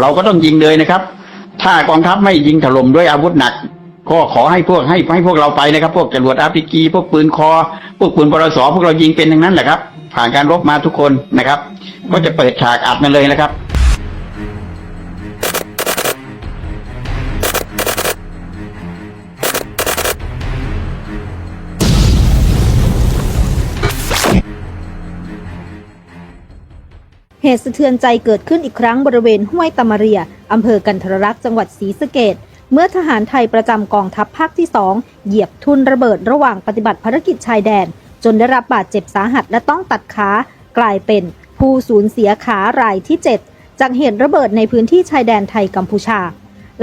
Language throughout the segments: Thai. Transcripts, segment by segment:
เราก็ต้องยิงเลยนะครับ ถ้ากองทัพไม่ยิงถล่มด้วยอาวุธหนัก ก็ขอให้พวกให้ให้พวกเราไปนะครับ พวกจรวดอาร์พีจีพวกปืนคอ พวกปืนปรสอพวกเรายิงเป็นทั้งนั้นแหละครับ ผ่านการรบมาทุกคนนะครับ ก็จะเปิดฉากอัดมาเลยนะครับ เหตุสะเทือนใจเกิดขึ้นอีกครั้งบริเวณห้วยตะมาเรียอำเภอกันทรลักษ์จังหวัดศรีสะเกดเมื่อทหารไทยประจำกองทัพภาคที่ 2 เหยียบทุนระเบิดระหว่างปฏิบัติภารกิจชายแดน จนได้รับบาดเจ็บสาหัสและต้องตัดขากลายเป็นผู้สูญเสียขารายที่ 7 จากเหตุระเบิดในพื้นที่ชายแดนไทยกัมพูชา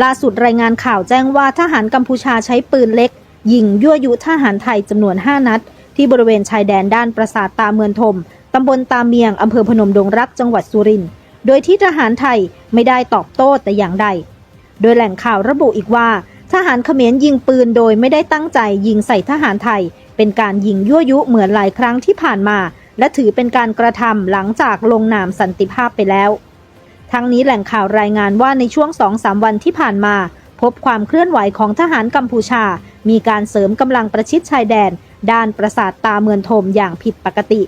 ล่าสุดรายงานข่าวแจ้งว่าทหารกัมพูชาใช้ปืนเล็ก ยิงยั่วยุทหารไทยจำนวน 5 นัด ที่บริเวณชายแดนด้านปราสาทตาเมืองทม ตำบลตาเมียงอำเภอพนมดงรักจังหวัดสุรินทร์ โดยที่ทหารไทยไม่ได้ตอบโต้แต่อย่างใด โดยแหล่งข่าวระบุอีกว่า ทหารเขมรยิงปืนโดยไม่ได้ตั้งใจยิงใส่ทหารไทย เป็นการยิงยั่วยุเหมือนหลายครั้งที่ผ่านมา และถือเป็นการกระทำหลังจากลงนามสันติภาพไปแล้ว ทั้งนี้แหล่งข่าวรายงานว่าในช่วง2-3วันที่ผ่านมา พบความเคลื่อนไหวของทหารกัมพูชา มีการเสริมกำลังประชิดชายแดน ด้านปราสาทตาเมืองทมอย่างผิดปกติ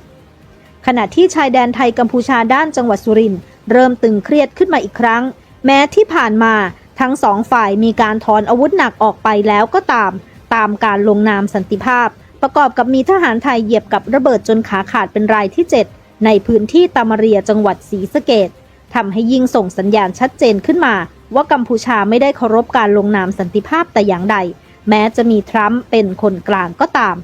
ขณะที่ชายแดนไทยกัมพูชาด้านจังหวัดสุรินทร์เริ่มตึงเครียดขึ้นมาอีกครั้ง แม้ที่ผ่านมาทั้งสองฝ่ายมีการถอนอาวุธหนักออกไปแล้วก็ตาม ตามการลงนามสันติภาพ ประกอบกับมีทหารไทยเหยียบกับระเบิดจนขาขาดเป็นรายที่ 7 ในพื้นที่ตามาเรียจังหวัดศรีสะเกดทำให้ยิ่งส่งสัญญาณชัดเจนขึ้นมา ว่ากัมพูชาไม่ได้เคารพการลงนามสันติภาพแต่อย่างใด แม้จะมีทรัมป์เป็นคนกลางก็ตาม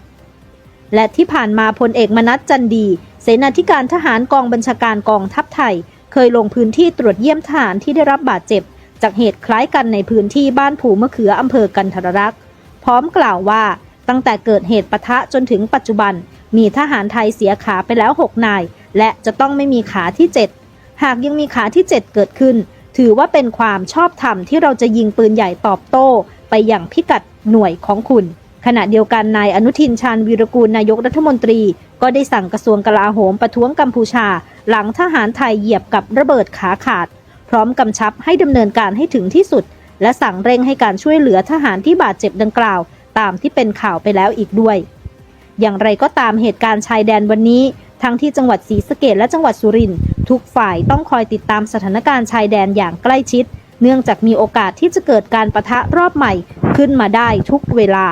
และที่ผ่านมาพลเอกมนัสจันดี เสนาธิการทหารกองบัญชาการกองทัพไทย เคยลงพื้นที่ตรวจเยี่ยมทหารที่ได้รับบาดเจ็บ จากเหตุคล้ายกันในพื้นที่บ้านผูมะเขืออำเภอกันทรรักษ์ พร้อมกล่าวว่าตั้งแต่เกิดเหตุปะทะจนถึงปัจจุบัน มีทหารไทยเสียขาไปแล้ว 6 นาย และจะต้องไม่มีขาที่ 7 หากยังมีขาที่ 7 เกิดขึ้น ถือว่าเป็นความชอบธรรมที่เราจะยิงปืนใหญ่ตอบโต้ ไปอย่างพิกัดหน่วยของคุณ ขณะเดียวกันนายอนุทินชาญวีรกูลนายกรัฐมนตรี ก็ได้สั่งกระทรวงกลาโหมประท้วงกัมพูชา หลังทหารไทยเหยียบกับระเบิดขาขาด พร้อมกำชับให้ดำเนินการให้ถึงที่สุด และสั่งเร่งให้การช่วยเหลือทหารที่บาดเจ็บดังกล่าว ตามที่เป็นข่าวไปแล้วอีกด้วย อย่างไรก็ตามเหตุการณ์ชายแดนวันนี้ทั้งที่จังหวัดศรีสะเกดและจังหวัดสุรินทร์ทุกฝ่ายต้องคอยติดตามสถานการณ์ชายแดนอย่างใกล้ชิด เนื่องจากมีโอกาสที่จะเกิดการประทะรอบใหม่ขึ้นมาได้ทุกเวลา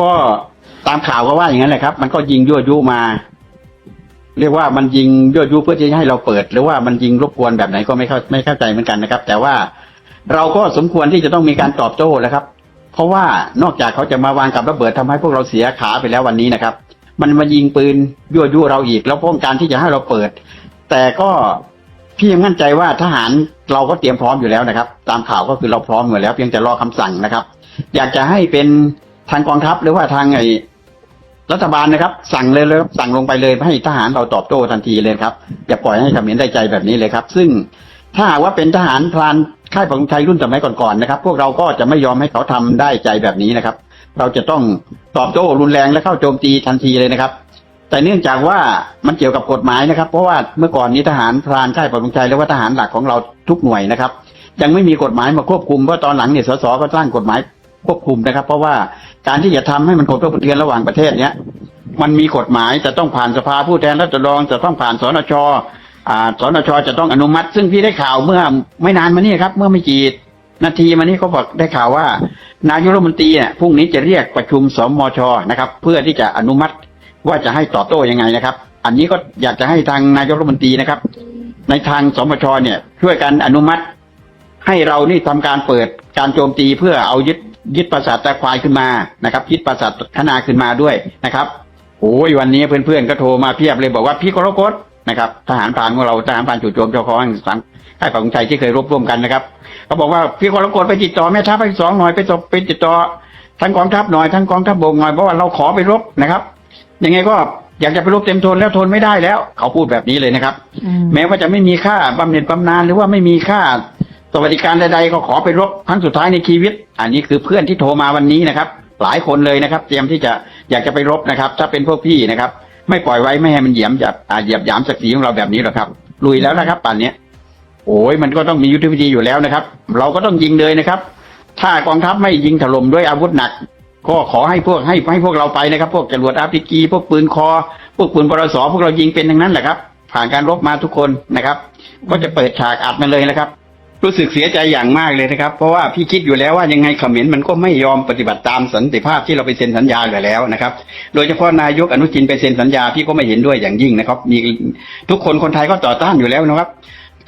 ก็ตามข่าวก็ว่าอย่างนั้นแหละครับ มันก็ยิงยั่วยุมา เรียกว่ามันยิงยั่วยุเพื่อที่จะให้เราเปิด หรือว่ามันยิงรบกวนแบบไหนก็ไม่เข้าไม่เข้าใจเหมือนกันนะครับ แต่ว่าเราก็สมควรที่จะต้องมีการตอบโต้แล้วครับ เพราะว่านอกจากเขาจะมาวางกับระเบิดทำให้พวกเราเสียขาไปแล้ววันนี้นะครับ มันมายิงปืนยั่วยุเราอีก แล้วป้องกันที่จะให้เราเปิด แต่ก็พี่ยังมั่นใจว่าทหารเราก็เตรียมพร้อมอยู่แล้วนะครับ ตามข่าวก็คือเราพร้อมอยู่แล้ว เพียงแต่รอคำสั่งนะครับ อยากจะให้เป็น ทางกองทัพหรือว่าทางไอ้รัฐบาลนะครับ สั่งเลยเลยสั่งลงไปเลยให้ทหารเราตอบโต้ทันทีเลยครับ อย่าปล่อยให้เขมรได้ใจแบบนี้เลยครับ ซึ่งถ้าหากว่าเป็นทหารพรานค่ายปองไทยรุ่นสมัยก่อนๆนะครับ พวกเราก็จะไม่ยอมให้เขาทำได้ใจแบบนี้นะครับ เราจะต้องตอบโต้รุนแรงและเข้าโจมตีทันทีเลยนะครับ แต่เนื่องจากว่ามันเกี่ยวกับกฎหมายนะครับ เพราะว่าเมื่อก่อนนี้ทหารพรานค่ายปองไทยหรือว่าทหารหลักของเราทุกหน่วยนะครับ ยังไม่มีกฎหมายมาควบคุมเพราะตอนหลังเนี่ยสสก็สร้างกฎหมาย ควบคุมนะครับ เพราะว่าการที่จะทำให้มันกดกระเทือนระหว่างประเทศเนี้ยมันมีกฎหมายจะต้องผ่านสภาผู้แทนราษฎรจะต้องผ่านสนชอ่าสนชจะต้องอนุมัติ ซึ่งพี่ได้ข่าวเมื่อไม่นานมานี้ครับ เมื่อไม่กี่นาทีมานี้เขาบอกได้ข่าวว่า นายกรัฐมนตรีเนี่ยพรุ่งนี้จะเรียกประชุมสมชนะครับ เพื่อที่จะอนุมัติว่าจะให้ตอบโต้ยังไงนะครับ อันนี้ก็อยากจะให้ทางนายกรัฐมนตรีนะครับ ในทางสมชเนี่ยช่วยกันอนุมัติ ให้เรานี่ทำการเปิดการโจมตีเพื่อเอายึด ยึดปราสาทตะควายขึ้นมานะครับยึดปราสาทคณาขึ้นมาด้วยนะครับโอ้ยวันนี้เพื่อนๆก็โทรมาเพียบเลยบอกว่าพี่กรกฎนะครับทหารพรานของเราทหารพรานจู่โจมเจ้าของสังค่ายฝั่งชัยที่เคยรบร่วมกันนะครับเขาบอกว่าพี่กรกฎไปติดต่อแม่ทัพภาคที่สองหน่อยไปตบไปติดต่อทั้งกองทัพหน่อยทั้งกองทัพบกหน่อยเพราะว่าเราขอไปรบนะครับยังไงก็อยากจะไปรบเต็มทนแล้วทนไม่ได้แล้ว เขาพูดแบบนี้เลยนะครับ แม้ว่าจะไม่มีค่าบำเหน็จบำนาญหรือว่าไม่มีค่า สวัสดิการใดๆก็ขอไปรบครั้งสุดท้ายในชีวิต อันนี้คือเพื่อนที่โทรมาวันนี้นะครับ หลายคนเลยนะครับ เตรียมที่จะอยากจะไปรบนะครับ ถ้าเป็นพวกพี่นะครับ ไม่ปล่อยไว้ไม่ให้มันเหยียมจับอ่าเหยียบหยามศักดิ์ศรีของเราแบบนี้หรอกครับ ลุยแล้วนะครับป่านนี้โอ้ยมันก็ต้องมียุทธวิธีอยู่แล้วนะครับ เราก็ต้องยิงเลยนะครับ ถ้ากองทัพไม่ยิงถล่มด้วยอาวุธหนัก ก็ขอให้พวกให้ให้พวกเราไปนะครับ พวกจรวดอาพีจีพวกปืนคอ พวกปืนปรสพวกเรายิงเป็นทั้งนั้นแหละครับ ผ่านการรบมาทุกคนนะครับ ก็จะเปิดฉากอัดมันเลยนะครับ รู้สึกเสียใจอย่างมากเลยนะครับ เพราะว่าพี่คิดอยู่แล้วว่ายังไงเขมรมันก็ไม่ยอมปฏิบัติตามสันติภาพที่เราไปเซ็นสัญญาอยู่แล้วนะครับ โดยเฉพาะนายกอนุทินไปเซ็นสัญญาพี่ก็ไม่เห็นด้วยอย่างยิ่งนะครับ มีทุกคนคนไทยก็ต่อต้านอยู่แล้วนะครับ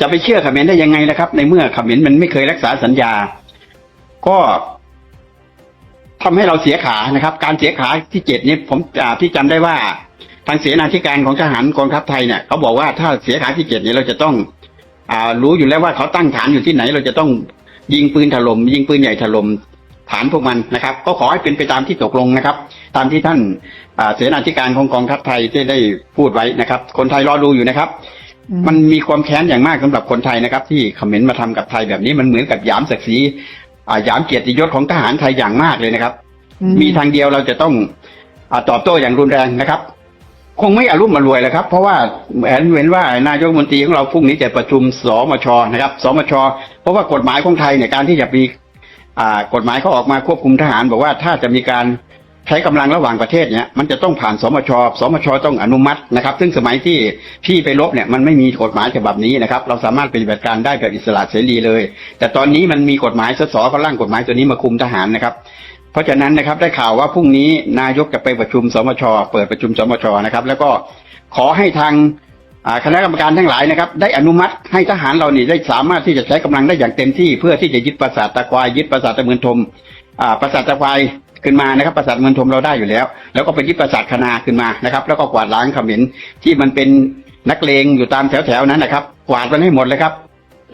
จะไปเชื่อเขมรได้ยังไงนะครับ ในเมื่อเขมรมันไม่เคยรักษาสัญญา ก็ทำให้เราเสียขานะครับ การเสียขาที่เจ็ดนี้ผมพี่จำได้ว่า ทางเสนาธิการของทหารกองทัพไทยเนี่ยเขาบอกว่าถ้าเสียขาที่เจ็ดนี้เราจะต้อง รู้อยู่แล้วว่าเขาตั้งฐานอยู่ที่ไหน เราจะต้องยิงปืนถล่มยิงปืนใหญ่ถล่มฐานพวกมันนะครับ ก็ขอให้เป็นไปตามที่ตกลงนะครับ ตามที่ท่านอ่าเสนาธิการของกองทัพไทยได้ได้พูดไว้นะครับ คนไทยรอดูอยู่นะครับ มันมีความแค้นอย่างมากสำหรับคนไทยนะครับ ที่เขมรมาทำกับไทยแบบนี้มันเหมือนกับหยามศักดิ์ศรีอ่าหยามเกียรติยศของทหารไทยอย่างมากเลยนะครับ มีทางเดียวเราจะต้องอาตอบโต้อย่างรุนแรงนะครับ คงไม่อารุ่มมารวยแล้วครับ เพราะว่าเห็นเห็นว่านายกรัฐมนตรีของเราพรุ่งนี้จะประชุมสมชนะครับสมช เพราะว่ากฎหมายของไทยเนี่ยการที่จะมีอ่ากฎหมายเขาออกมาควบคุมทหาร บอกว่าถ้าจะมีการใช้กำลังระหว่างประเทศเนี่ยมันจะต้องผ่านสมช สมชต้องอนุมัตินะครับ ซึ่งสมัยที่พี่ไปรบเนี่ยมันไม่มีกฎหมายฉบับนี้นะครับ เราสามารถปฏิบัติการได้แบบอิสระเสรีเลย แต่ตอนนี้มันมีกฎหมายสสเขาร่างกฎหมายตัวนี้มาคุมทหารนะครับ เพราะฉะนั้นนะครับได้ข่าวว่าพรุ่งนี้นายกจะไปประชุมสมชเปิดประชุมสมชนะครับ แล้วก็ขอให้ทางคณะกรรมการทั้งหลายนะครับ ได้อนุมัติให้ทหารเรานี่ได้สามารถที่จะใช้กำลังได้อย่างเต็มที่ เพื่อที่จะยึดปราสาทตะควายยึดปราสาทตะเมือนทมปราสาทตะควายขึ้นมานะครับปราสาทเมืองทมเราได้อยู่แล้ว แล้วก็ไปยึดปราสาทคณาขึ้นมานะครับ แล้วก็กวาดล้างเขมรที่มันเป็นนักเลงอยู่ตามแถวๆนั้นนะครับ กวาดมันให้หมดเลยครับ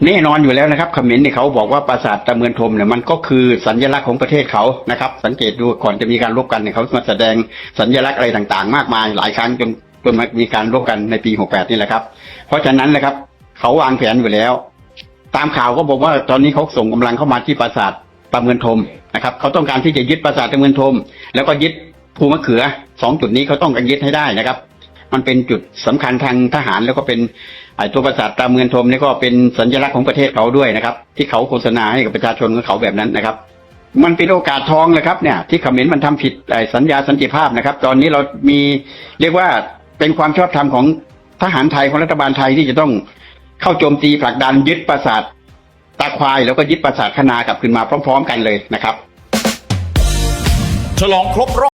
แน่นอนอยู่แล้วนะครับเขมรเนี่ยเขาบอกว่าปราสาทตะเมือนทมเนี่ยมันก็คือสัญลักษณ์ของประเทศเขานะครับ สังเกตดูก่อนจะมีการรบกันเนี่ยเขามาแสดงสัญลักษณ์อะไรต่างๆ มากมายหลายครั้งจนจนมีการรบกันในปี 68 นี่แหละครับ เพราะฉะนั้นนะครับเขาวางแผนอยู่แล้ว ตามข่าวก็บอกว่าตอนนี้เขาส่งกำลังเข้ามาที่ปราสาทตะเมือนทมนะครับเขาต้องการที่จะยึดปราสาทตะเมือนทม แล้วก็ยึดภูมะเขือสองจุดนี้เขาต้องการยึดให้ได้นะครับ มันเป็นจุดสำคัญทางทหารแล้วก็เป็น ไอ้ตัวปราสาทตาเมือนทมนี่ก็เป็นสัญลักษณ์ของประเทศเขาด้วยนะครับ ที่เขาโฆษณาให้กับประชาชนของเขาแบบนั้นนะครับ มันเป็นโอกาสทองเลยครับเนี่ย ที่เขมรมันทำผิดไอ้สัญญาสันติภาพนะครับ ตอนนี้เรามีเรียกว่าเป็นความชอบธรรมของทหารไทยของรัฐบาลไทยที่จะต้องเข้าโจมตีผลักดันยึดปราสาทตาควายแล้วก็ยึดปราสาทคณากลับขึ้นมาพร้อม ๆ กันเลยนะครับ ฉลองครบรอบ